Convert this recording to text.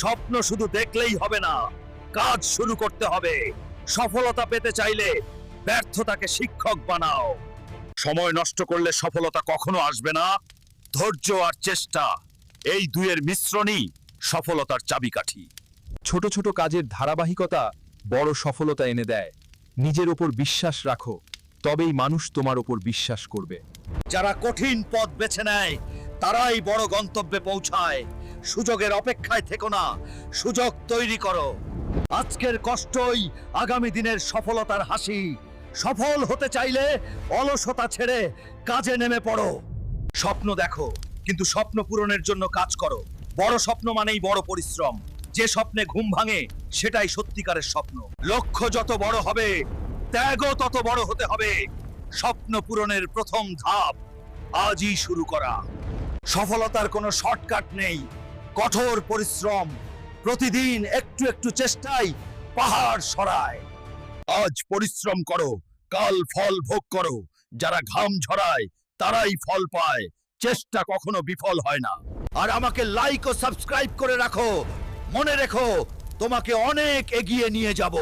স্বপ্ন শুধু দেখলেই হবে না কাজ শুরু করতে হবে। সফলতা পেতে চাইলে ব্যর্থতাকে শিক্ষক বানাও। সময় নষ্ট করলে সফলতা কখনো আসবে না ধৈর্য আর চেষ্টা এই দুয়ের মিশ্রণই সফলতার চাবিকাঠি। ছোট ছোট কাজের ধারাবাহিকতা বড় সফলতা এনে দেয়। নিজের ওপর বিশ্বাস রাখো তবেই মানুষ তোমার ওপর বিশ্বাস করবে। যারা কঠিন পথ বেছে নেয় তারাই বড় গন্তব্যে পৌঁছায়। সুযোগের অপেক্ষায় থেকো না। সুযোগ তৈরি করো। আজকের কষ্টই আগামী দিনের সফলতার হাসি। সফল হতে চাইলে অলসতা ছেড়ে কাজে নেমে পড়ো। স্বপ্ন দেখো, কিন্তু স্বপ্ন পূরণের জন্য কাজ করো। বড় স্বপ্ন মানেই বড় পরিশ্রম। যে স্বপ্নে ঘুম ভাঙে, সেটাই সত্যিকারের স্বপ্ন। লক্ষ্য যত বড় হবে, ত্যাগও তত বড় হতে হবে। স্বপ্ন পূরণের প্রথম ধাপ আজই শুরু করা। সফলতার কোনো শর্টকাট নেই। কঠোর পরিশ্রম, প্রতিদিন একটু একটু চেষ্টাই পাহাড় সরায়। আজ পরিশ্রম করো, কাল ফল ভোগ করো। যারা ঘাম ঝরায়, তারাই ফল পায়। চেষ্টা কখনো বিফল হয় না। আর আমাকে লাইক ও সাবস্ক্রাইব করে রাখো। মনে রেখো, তোমাকে অনেক এগিয়ে নিয়ে যাব।